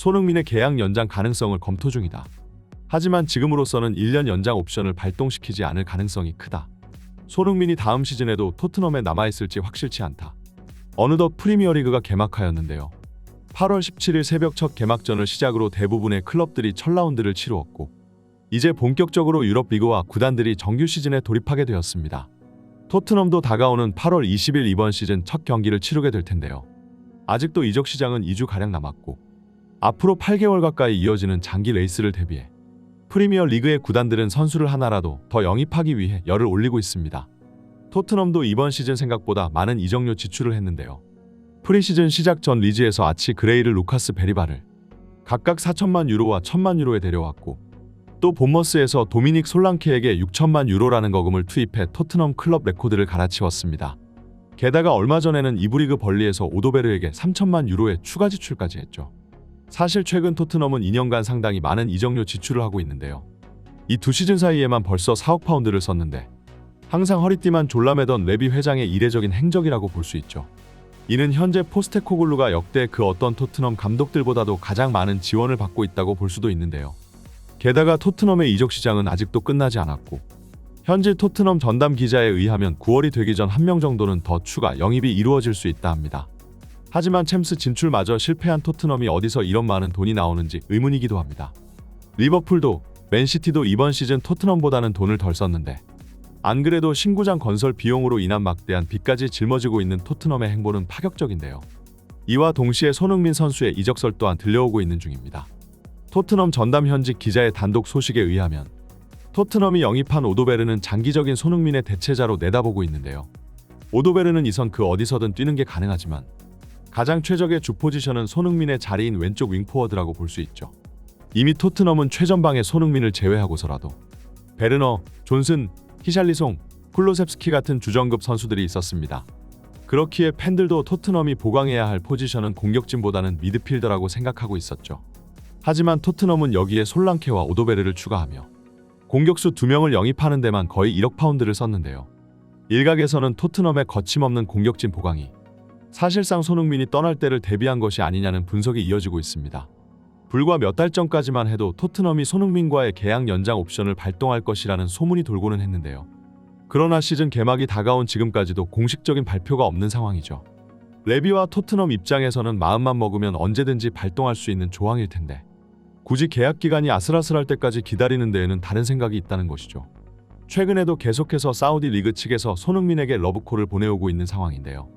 손흥민의 계약 연장 가능성을 검토 중이다. 하지만 지금으로서는 1년 연장 옵션을 발동시키지 않을 가능성이 크다. 손흥민이 다음 시즌에도 토트넘에 남아있을지 확실치 않다. 어느덧 프리미어리그가 개막하였는데요. 8월 17일 새벽 첫 개막전을 시작으로 대부분의 클럽들이 첫 라운드를 치루었고 이제 본격적으로 유럽 리그와 구단들이 정규 시즌에 돌입하게 되었습니다. 토트넘도 다가오는 8월 20일 이번 시즌 첫 경기를 치르게 될 텐데요. 아직도 이적 시장은 2주 가량 남았고 앞으로 8개월 가까이 이어지는 장기 레이스를 대비해 프리미어 리그의 구단들은 선수를 하나라도 더 영입하기 위해 열을 올리고 있습니다. 토트넘도 이번 시즌 생각보다 많은 이적료 지출을 했는데요. 프리시즌 시작 전 리즈에서 아치 그레이를 루카스 베리바를 각각 4천만 유로와 1천만 유로에 데려왔고 또 본머스에서 도미닉 솔랑케에게 6천만 유로라는 거금을 투입해 토트넘 클럽 레코드를 갈아치웠습니다. 게다가 얼마 전에는 이브리그 벌리에서 오도베르에게 3천만 유로의 추가 지출까지 했죠. 사실 최근 토트넘은 2년간 상당히 많은 이적료 지출을 하고 있는데요. 이 두 시즌 사이에만 벌써 4억 파운드를 썼는데 항상 허리띠만 졸라매던 레비 회장의 이례적인 행적이라고 볼 수 있죠. 이는 현재 포스테코글루가 역대 그 어떤 토트넘 감독들보다도 가장 많은 지원을 받고 있다고 볼 수도 있는데요. 게다가 토트넘의 이적 시장은 아직도 끝나지 않았고 현재 토트넘 전담 기자에 의하면 9월이 되기 전 한 명 정도는 더 추가 영입이 이루어질 수 있다 합니다. 하지만 챔스 진출마저 실패한 토트넘이 어디서 이런 많은 돈이 나오는지 의문이기도 합니다. 리버풀도 맨시티도 이번 시즌 토트넘보다는 돈을 덜 썼는데 안 그래도 신구장 건설 비용으로 인한 막대한 빚까지 짊어지고 있는 토트넘의 행보는 파격적인데요. 이와 동시에 손흥민 선수의 이적설 또한 들려오고 있는 중입니다. 토트넘 전담 현직 기자의 단독 소식에 의하면 토트넘이 영입한 오도베르는 장기적인 손흥민의 대체자로 내다보고 있는데요. 오도베르는 이 선 그 어디서든 뛰는 게 가능하지만 가장 최적의 주 포지션은 손흥민의 자리인 왼쪽 윙포워드라고 볼 수 있죠. 이미 토트넘은 최전방에 손흥민을 제외하고서라도 베르너, 존슨, 히샬리송, 쿨로셉스키 같은 주전급 선수들이 있었습니다. 그렇기에 팬들도 토트넘이 보강해야 할 포지션은 공격진보다는 미드필더라고 생각하고 있었죠. 하지만 토트넘은 여기에 솔랑케와 오도베르를 추가하며 공격수 2명을 영입하는 데만 거의 1억 파운드를 썼는데요. 일각에서는 토트넘의 거침없는 공격진 보강이 사실상 손흥민이 떠날 때를 대비한 것이 아니냐는 분석이 이어지고 있습니다. 불과 몇 달 전까지만 해도 토트넘이 손흥민과의 계약 연장 옵션을 발동할 것이라는 소문이 돌고는 했는데요. 그러나 시즌 개막이 다가온 지금까지도 공식적인 발표가 없는 상황이죠. 레비와 토트넘 입장에서는 마음만 먹으면 언제든지 발동할 수 있는 조항일 텐데 굳이 계약 기간이 아슬아슬할 때까지 기다리는 데에는 다른 생각이 있다는 것이죠. 최근에도 계속해서 사우디 리그 측에서 손흥민에게 러브콜을 보내오고 있는 상황인데요.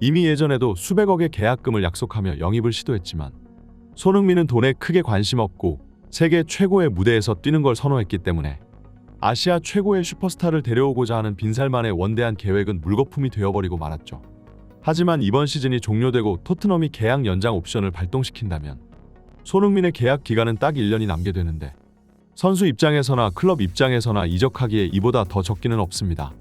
이미 예전에도 수백억의 계약금을 약속하며 영입을 시도했지만 손흥민은 돈에 크게 관심 없고 세계 최고의 무대에서 뛰는 걸 선호했기 때문에 아시아 최고의 슈퍼스타를 데려오고자 하는 빈살만의 원대한 계획은 물거품이 되어버리고 말았죠. 하지만 이번 시즌이 종료되고 토트넘이 계약 연장 옵션을 발동시킨다면 손흥민의 계약 기간은 딱 1년이 남게 되는데 선수 입장에서나 클럽 입장에서나 이적하기에 이보다 더 적기는 없습니다.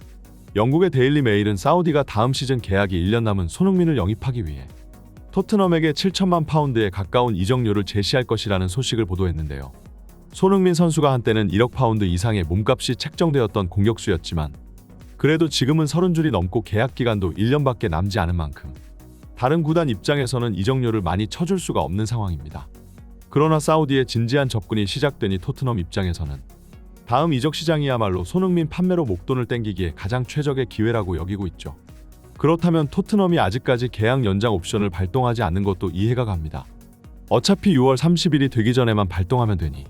영국의 데일리 메일은 사우디가 다음 시즌 계약이 1년 남은 손흥민을 영입하기 위해 토트넘에게 7천만 파운드에 가까운 이적료를 제시할 것이라는 소식을 보도했는데요. 손흥민 선수가 한때는 1억 파운드 이상의 몸값이 책정되었던 공격수였지만 그래도 지금은 30줄이 넘고 계약 기간도 1년밖에 남지 않은 만큼 다른 구단 입장에서는 이적료를 많이 쳐줄 수가 없는 상황입니다. 그러나 사우디의 진지한 접근이 시작되니 토트넘 입장에서는 다음 이적 시장이야말로 손흥민 판매로 목돈을 땡기기에 가장 최적의 기회라고 여기고 있죠. 그렇다면 토트넘이 아직까지 계약 연장 옵션을 발동하지 않는 것도 이해가 갑니다. 어차피 6월 30일이 되기 전에만 발동하면 되니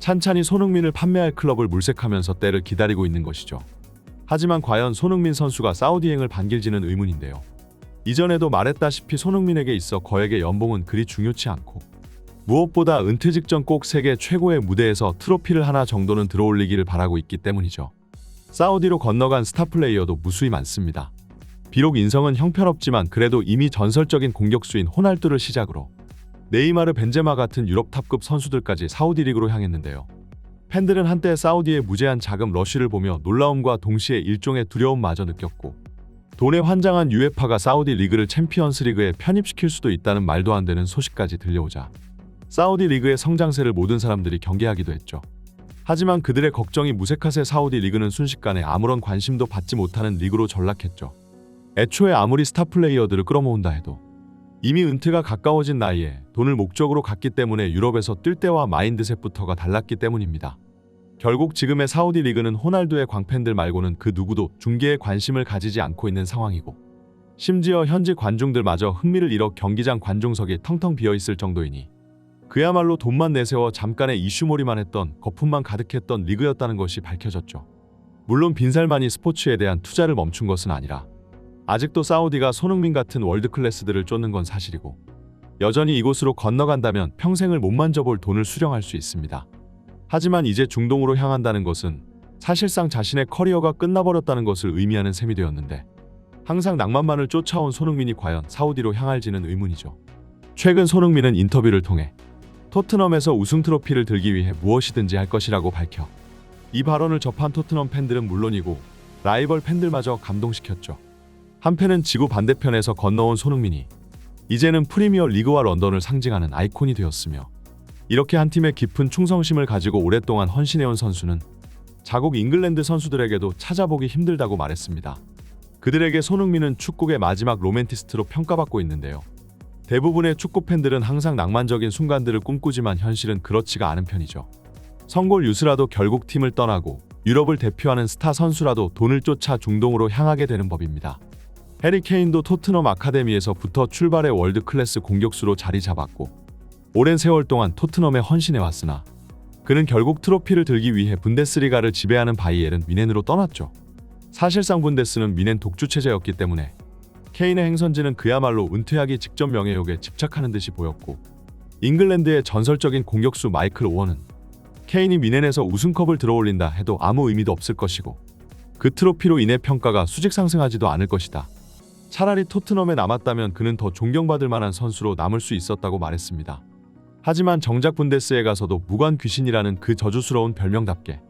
찬찬히 손흥민을 판매할 클럽을 물색하면서 때를 기다리고 있는 것이죠. 하지만 과연 손흥민 선수가 사우디행을 반길지는 의문인데요. 이전에도 말했다시피 손흥민에게 있어 거액의 연봉은 그리 중요치 않고 무엇보다 은퇴 직전 꼭 세계 최고의 무대에서 트로피를 하나 정도는 들어올리기를 바라고 있기 때문이죠. 사우디로 건너간 스타 플레이어도 무수히 많습니다. 비록 인성은 형편없지만 그래도 이미 전설적인 공격수인 호날두를 시작으로 네이마르 벤제마 같은 유럽 탑급 선수들까지 사우디 리그로 향했는데요. 팬들은 한때 사우디의 무제한 자금 러쉬를 보며 놀라움과 동시에 일종의 두려움마저 느꼈고 돈에 환장한 유에파가 사우디 리그를 챔피언스 리그에 편입시킬 수도 있다는 말도 안 되는 소식까지 들려오자 사우디 리그의 성장세를 모든 사람들이 경계하기도 했죠. 하지만 그들의 걱정이 무색하세 사우디 리그는 순식간에 아무런 관심도 받지 못하는 리그로 전락했죠. 애초에 아무리 스타 플레이어들을 끌어모은다 해도 이미 은퇴가 가까워진 나이에 돈을 목적으로 갔기 때문에 유럽에서 뛸 때와 마인드셋부터가 달랐기 때문입니다. 결국 지금의 사우디 리그는 호날두의 광팬들 말고는 그 누구도 중계에 관심을 가지지 않고 있는 상황이고 심지어 현지 관중들마저 흥미를 잃어 경기장 관중석이 텅텅 비어 있을 정도이니 그야말로 돈만 내세워 잠깐의 이슈몰이만 했던 거품만 가득했던 리그였다는 것이 밝혀졌죠. 물론 빈살만이 스포츠에 대한 투자를 멈춘 것은 아니라 아직도 사우디가 손흥민 같은 월드 클래스들을 쫓는 건 사실이고 여전히 이곳으로 건너간다면 평생을 못 만져볼 돈을 수령할 수 있습니다. 하지만 이제 중동으로 향한다는 것은 사실상 자신의 커리어가 끝나버렸다는 것을 의미하는 셈이 되었는데 항상 낭만만을 쫓아온 손흥민이 과연 사우디로 향할지는 의문이죠. 최근 손흥민은 인터뷰를 통해 토트넘에서 우승 트로피를 들기 위해 무엇이든지 할 것이라고 밝혀 이 발언을 접한 토트넘 팬들은 물론이고 라이벌 팬들마저 감동시켰죠. 한편은 지구 반대편에서 건너온 손흥민이 이제는 프리미어 리그와 런던을 상징하는 아이콘이 되었으며 이렇게 한 팀에 깊은 충성심을 가지고 오랫동안 헌신해온 선수는 자국 잉글랜드 선수들에게도 찾아보기 힘들다고 말했습니다. 그들에게 손흥민은 축구의 마지막 로맨티스트로 평가받고 있는데요. 대부분의 축구 팬들은 항상 낭만적인 순간들을 꿈꾸지만 현실은 그렇지가 않은 편이죠. 성골 유스라도 결국 팀을 떠나고 유럽을 대표하는 스타 선수라도 돈을 쫓아 중동으로 향하게 되는 법입니다. 해리 케인도 토트넘 아카데미에서부터 출발해 월드 클래스 공격수로 자리 잡았고 오랜 세월 동안 토트넘에 헌신해 왔으나 그는 결국 트로피를 들기 위해 분데스리가를 지배하는 바이에른 미넨으로 떠났죠. 사실상 분데스는 미넨 독주 체제였기 때문에 케인의 행선지는 그야말로 은퇴하기 직전 명예욕에 집착하는 듯이 보였고 잉글랜드의 전설적인 공격수 마이클 오원은 케인이 미넨에서 우승컵을 들어올린다 해도 아무 의미도 없을 것이고 그 트로피로 인해 평가가 수직 상승하지도 않을 것이다. 차라리 토트넘에 남았다면 그는 더 존경받을 만한 선수로 남을 수 있었다고 말했습니다. 하지만 정작 분데스에 가서도 무관 귀신이라는 그 저주스러운 별명답게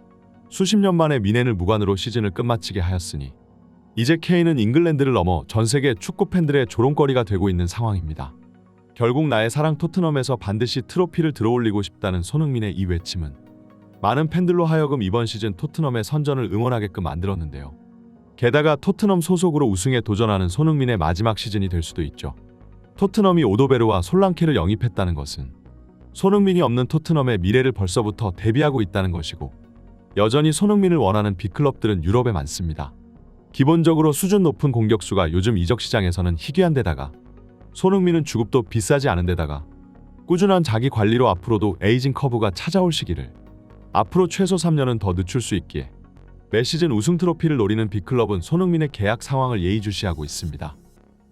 수십 년 만에 미넨을 무관으로 시즌을 끝마치게 하였으니 이제 케인은 잉글랜드를 넘어 전 세계 축구 팬들의 조롱거리가 되고 있는 상황입니다. 결국 나의 사랑 토트넘에서 반드시 트로피를 들어올리고 싶다는 손흥민의 이 외침은 많은 팬들로 하여금 이번 시즌 토트넘의 선전을 응원하게끔 만들었는데요. 게다가 토트넘 소속으로 우승에 도전하는 손흥민의 마지막 시즌이 될 수도 있죠. 토트넘이 오도베르와 솔랑케를 영입했다는 것은 손흥민이 없는 토트넘의 미래를 벌써부터 대비하고 있다는 것이고 여전히 손흥민을 원하는 빅클럽들은 유럽에 많습니다. 기본적으로 수준 높은 공격수가 요즘 이적 시장에서는 희귀한 데다가 손흥민은 주급도 비싸지 않은 데다가 꾸준한 자기 관리로 앞으로도 에이징 커브가 찾아올 시기를 앞으로 최소 3년은 더 늦출 수 있기에 매 시즌 우승 트로피를 노리는 빅클럽은 손흥민의 계약 상황을 예의주시하고 있습니다.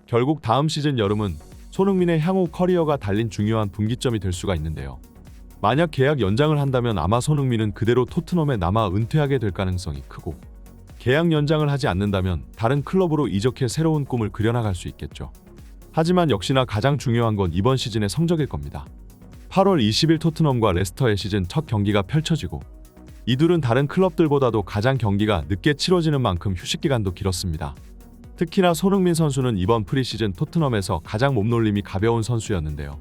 결국 다음 시즌 여름은 손흥민의 향후 커리어가 달린 중요한 분기점이 될 수가 있는데요. 만약 계약 연장을 한다면 아마 손흥민은 그대로 토트넘에 남아 은퇴하게 될 가능성이 크고 계약 연장을 하지 않는다면 다른 클럽으로 이적해 새로운 꿈을 그려나갈 수 있겠죠. 하지만 역시나 가장 중요한 건 이번 시즌의 성적일 겁니다. 8월 20일 토트넘과 레스터의 시즌 첫 경기가 펼쳐지고 이 둘은 다른 클럽들보다도 가장 경기가 늦게 치러지는 만큼 휴식 기간도 길었습니다. 특히나 손흥민 선수는 이번 프리시즌 토트넘에서 가장 몸놀림이 가벼운 선수였는데요.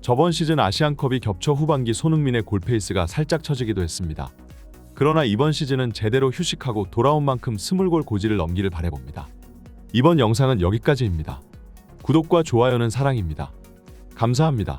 저번 시즌 아시안컵이 겹쳐 후반기 손흥민의 골페이스가 살짝 처지기도 했습니다. 그러나 이번 시즌은 제대로 휴식하고 돌아온 만큼 스물골 고지를 넘기를 바래봅니다. 이번 영상은 여기까지입니다. 구독과 좋아요는 사랑입니다. 감사합니다.